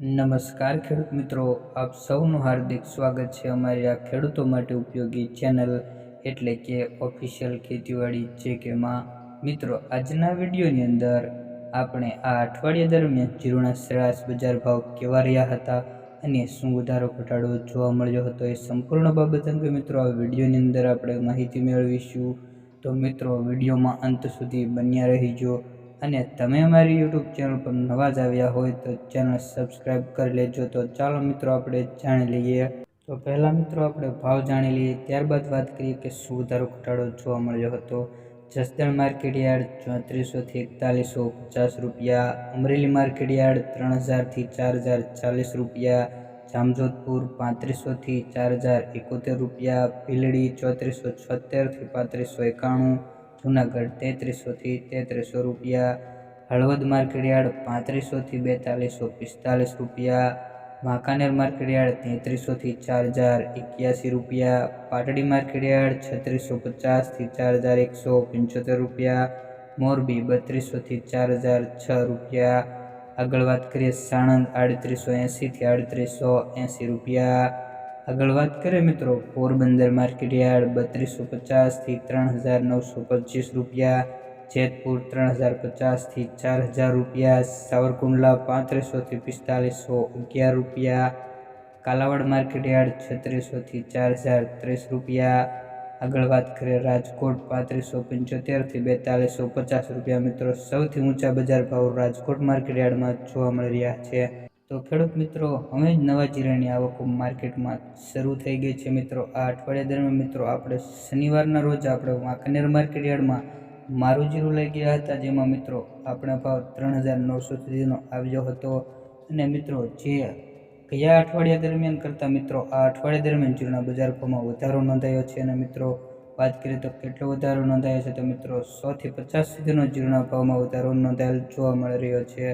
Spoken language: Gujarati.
નમસ્કાર ખેડૂત મિત્રો, આપ સૌનું હાર્દિક સ્વાગત છે અમારી આ ખેડૂતો માટે ઉપયોગી ચેનલ એટલે કે ઓફિશિયલ ખેતીવાડી જે કેમાં મિત્રો, આજના વિડીયોની અંદર આપણે આ અઠવાડિયા દરમિયાન જીરુના સરેરાશ બજાર ભાવ કેવા રહ્યા હતા અને શું વધારો ઘટાડો જોવા મળ્યો હતો એ સંપૂર્ણ બાબત અંગે મિત્રો, આ વિડીયોની અંદર આપણે માહિતી મેળવીશું. તો મિત્રો, વિડીયોમાં અંત સુધી બન્યા રહીજો. અને તમે અમારી યુટ્યુબ ચેનલ પર નવા જ આવ્યા હોય તો ચેનલ સબસ્ક્રાઈબ કરી લેજો. તો ચાલો મિત્રો આપણે જાણી લઈએ. તો પહેલાં મિત્રો આપણે ભાવ જાણી લઈએ. ત્યારબાદ વાત કરીએ કે શું વધારો ઘટાડો જોવા મળ્યો હતો. જસદણ માર્કેટ યાર્ડ ચોત્રીસોથી એકતાલીસો પચાસ રૂપિયા. અમરેલી માર્કેટ યાર્ડ ત્રણ હજારથી ચાર હજાર ચાલીસ રૂપિયા. જામજોધપુર પાંત્રીસોથી ચાર હજાર એકોતેર રૂપિયા. ભીલડી ચોત્રીસો છોતેરથી પાંત્રીસો એકાણું. જુનાગઢ તેત્રીસોથી તેત્રીસો રૂપિયા, હળવદ માર્કેટયાર્ડ પાંત્રીસોથી બેતાલીસો, પિસ્તાલીસ રૂપિયા વાંકાનેર માર્કેટયાર્ડ તેત્રીસોથી ચાર હજાર, એક્યાસી રૂપિયા, પાટડી માર્કેટયાર્ડ છત્રીસો પચાસથી ચાર હજાર એકસો પંચોતેર રૂપિયા, મોરબી બત્રીસોથી ચાર હજાર છ રૂપિયા, આગળ વાત કરીએ સાણંદ આડત્રીસો એંસીથી આડત્રીસો એંસી રૂપિયા આગળ વાત કરીએ મિત્રો, પોરબંદર માર્કેટ યાર્ડ બત્રીસો પચાસથી ત્રણ હજાર નવસો પચીસ રૂપિયા, જેતપુર ત્રણ હજાર પચાસથી ચાર હજાર રૂપિયા, સાવરકુંડલા પાંત્રીસોથી પિસ્તાલીસો અગિયાર રૂપિયા, કાલાવાડ માર્કેટ યાર્ડ છત્રીસોથી ચાર હજાર ત્રીસ રૂપિયા. આગળ વાત કરીએ રાજકોટ પાંત્રીસો પંચોતેરથી બેતાલીસો પચાસ રૂપિયા. મિત્રો, સૌથી ઊંચા બજાર ભાવ રાજકોટ માર્કેટ યાર્ડમાં જોવા મળી રહ્યા છે. તો ખેડૂત મિત્રો હવે જ નવા જીરાની આવક માર્કેટમાં શરૂ થઈ ગઈ છે મિત્રો. આ અઠવાડિયા દરમિયાન મિત્રો, આપણે શનિવારના રોજ આપણે વાંકાનેર માર્કેટ યાર્ડમાં મારું જીરું લઈ ગયા હતા, જેમાં મિત્રો આપણા ભાવ ત્રણ હજાર નવસો સુધીનો આવ્યો હતો. અને મિત્રો, જે ગયા અઠવાડિયા દરમિયાન કરતાં મિત્રો, આ અઠવાડિયા દરમિયાન જીરુના બજાર ભાવમાં વધારો નોંધાયો છે. અને મિત્રો, વાત કરીએ તો કેટલો વધારો નોંધાયો છે, તો મિત્રો સોથી પચાસ સુધીનો જીરુના ભાવમાં વધારો નોંધાયેલ જોવા મળી રહ્યો છે.